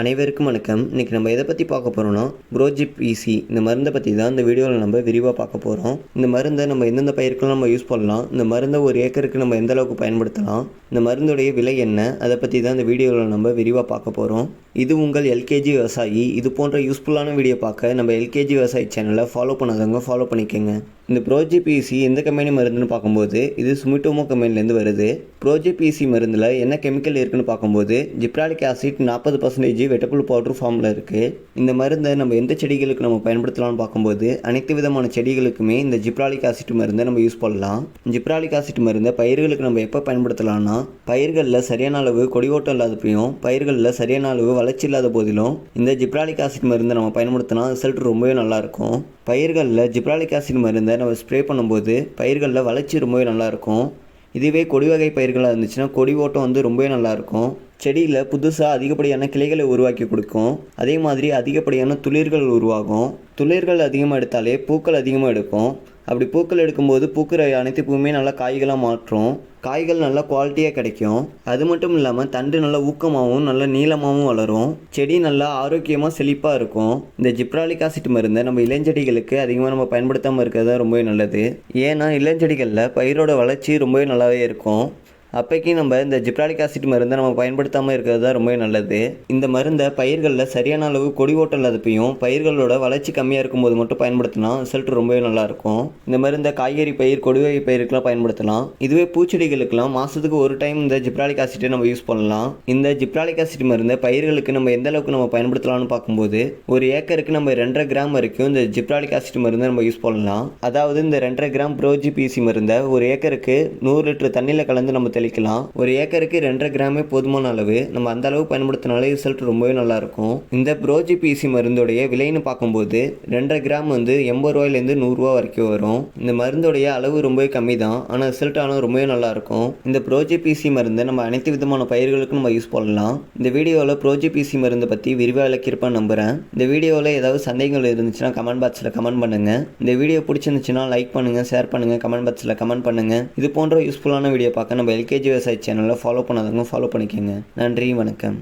அனைவருக்கும் வணக்கம். இன்றைக்கி நம்ம எதை பற்றி பார்க்க போகிறோம்னா புரோஜிப் ஈசி இந்த மருந்தை பற்றி தான் இந்த வீடியோவில் நம்ம விரிவாக பார்க்க போகிறோம் இந்த மருந்தை நம்ம எந்தெந்த பயிருக்கெல்லாம் நம்ம யூஸ் பண்ணலாம் இந்த மருந்தை ஒரு ஏக்கருக்கு நம்ம எந்த அளவுக்கு பயன்படுத்தலாம் இந்த மருந்துடைய விலை என்ன அதை பற்றி தான் இந்த வீடியோவில் நம்ம விரிவாக பார்க்க போகிறோம் இது உங்கள் எல்கேஜி விவசாயி. இது போன்ற யூஸ்ஃபுல்லான வீடியோ பார்க்க நம்ம எல்கேஜி விவசாயி சேனலை ஃபாலோ பண்ணாதவங்க ஃபாலோ பண்ணிக்கோங்க. இந்த ப்ரோஜிபிசி எந்த கம்பெனி மருந்துன்னு பார்க்கும்போது இது சுமிட்டோமோ கம்பெனிலேருந்து வருது. ப்ரோஜிபிசி மருந்தில் என்ன கெமிக்கல் இருக்குன்னு பார்க்கும்போது ஜிப்ராலிக் ஆசிட் நாற்பது பர்சன்டேஜ் வெட்டப்புள் பவுடர் ஃபார்மில் இருக்குது இந்த மருந்தை நம்ம எந்த செடிகளுக்கு நம்ம பயன்படுத்தலாம்னு பார்க்கும்போது அனைத்து விதமான செடிகளுக்குமே இந்த ஜிப்ராலிக் ஆசிட் மருந்தை நம்ம யூஸ் பண்ணலாம். ஜிப்ராலிக் ஆசிட் மருந்தை பயிர்களுக்கு நம்ம எப்போ பயன்படுத்தலாம்னா பயிர்களில் சரியான அளவு கொடிவோட்டம் இல்லாதப்பையும் பயிர்களில் சரியான அளவு வளர்ச்சி இல்லாத போதிலும் இந்த ஜிப்ராலிக் ஆசிட் மருந்தை நம்ம பயன்படுத்தினா ரிசல்ட் ரொம்பவே நல்லாயிருக்கும் பயிர்களில் ஜிப்ராலிக் ஆசிட் மருந்தை நம்ம ஸ்ப்ரே பண்ணும்போது பயிர்களில் வளர்ச்சி ரொம்பவே நல்லாயிருக்கும். இதுவே கொடி வகை பயிர்களாக இருந்துச்சுன்னா கொடி ஓட்டம் வந்து ரொம்பவே நல்லாயிருக்கும். செடியில் புதுசாக அதிகப்படியான கிளைகளை உருவாக்கி கொடுக்கும். அதே மாதிரி அதிகப்படியான துளிர்கள் உருவாகும். துளிர்கள் அதிகமாக எடுத்தாலே பூக்கள் அதிகமாக எடுக்கும். அப்படி பூக்கள் எடுக்கும்போது பூக்கிற அனைத்து பூவுமே நல்லா காய்களாக மாற்றும். காய்கள் நல்லா குவாலிட்டியாக கிடைக்கும். அது மட்டும் இல்லாமல் தண்டு நல்லா ஊக்கமாகவும் நல்லா நீளமாகவும் வளரும். செடி நல்லா ஆரோக்கியமாக செழிப்பாக இருக்கும். இந்த ஜிப்ராலிக் ஆசிட் மருந்தை நம்ம இளஞ்செடிகளுக்கு அதிகமாக நம்ம பயன்படுத்தாமல் இருக்கிறது தான் ரொம்பவே நல்லது. ஏன்னா இளஞ்செடிகளில் பயிரோட வளர்ச்சி ரொம்பவே நல்லாவே இருக்கும். அப்போக்கி நம்ம இந்த ஜிப்ராலிக் ஆசிட் மருந்தை நம்ம பயன்படுத்தாமல் இருக்கிறது தான் ரொம்பவே நல்லது. இந்த மருந்தை பயிர்களில் சரியான அளவு கொடி ஓட்டம் அதுப்பையும் பயிர்களோட வளர்ச்சி கம்மியாக இருக்கும்போது மட்டும் பயன்படுத்தினா ரிசல்ட் ரொம்பவே நல்லாயிருக்கும் இந்த மருந்தை காய்கறி பயிர் கொடுவகை பயிருக்கெல்லாம் பயன்படுத்தலாம். இதுவே பூச்செடிகளுக்கெல்லாம் மாதத்துக்கு ஒரு டைம் இந்த ஜிப்ராலிக் ஆசிட்டை நம்ம யூஸ் பண்ணலாம். இந்த ஜிப்ராலிக் ஆசிட் மருந்தை பயிர்களுக்கு நம்ம எந்த அளவுக்கு நம்ம பயன்படுத்தலாம்னு பார்க்கும்போது ஒரு ஏக்கருக்கு நம்ம ரெண்டரை கிராம் வரைக்கும் இந்த ஜிப்ராலிக் ஆசிட் மருந்தை நம்ம யூஸ் பண்ணலாம். அதாவது இந்த ரெண்டரை கிராம் ப்ரோஜிபிசி மருந்தை ஒரு ஏக்கருக்கு நூறு லிட்டர் தண்ணியில் கலந்து நம்ம தெளிக்கலாம் ஒரு ஏக்கருக்கு ரெண்டரை கிராமே போதுமான அளவு. நம்ம அந்த அளவு பயன்படுத்தினாலே ரிசல்ட் ரொம்பவே நல்லா இருக்கும் இந்த ப்ரோஜிபிசி மருந்துடைய விலைன்னு பார்க்கும்போது ரெண்டரை கிராம் வந்து எண்பது ரூபாயிலேருந்து நூறுரூவா வரைக்கும் வரும். இந்த மருந்துடைய அளவு ரொம்பவே கம்மி தான் ஆனால் ரிசல்ட் ஆனால் ரொம்பவே நல்லா இருக்கும் இந்த ப்ரோஜிபிசி மருந்தை நம்ம அனைத்து விதமான பயிர்களுக்கும் நம்ம யூஸ் பண்ணலாம். இந்த வீடியோவில் ப்ரோஜிபிசி மருந்தை பற்றி விரிவாக விளக்கியிருப்பேன் நம்புகிறேன் இந்த வீடியோவில் ஏதாவது சந்தேகங்கள் இருந்துச்சுன்னா கமெண்ட் பாக்ஸில் கமெண்ட் பண்ணுங்கள் இந்த வீடியோ பிடிச்சிருந்துச்சுன்னா லைக் பண்ணுங்கள் ஷேர் பண்ணுங்கள் கமெண்ட் பாக்ஸில் கமெண்ட் பண்ணுங்கள் இது போன்ற யூஸ்ஃபுல்லான வீடியோ பார்க்க நம்ம கேஜி விவசாய சேனலை ஃபாலோ பண்ணாதவங்க ஃபாலோ பண்ணிக்கோங்க. நன்றி வணக்கம்.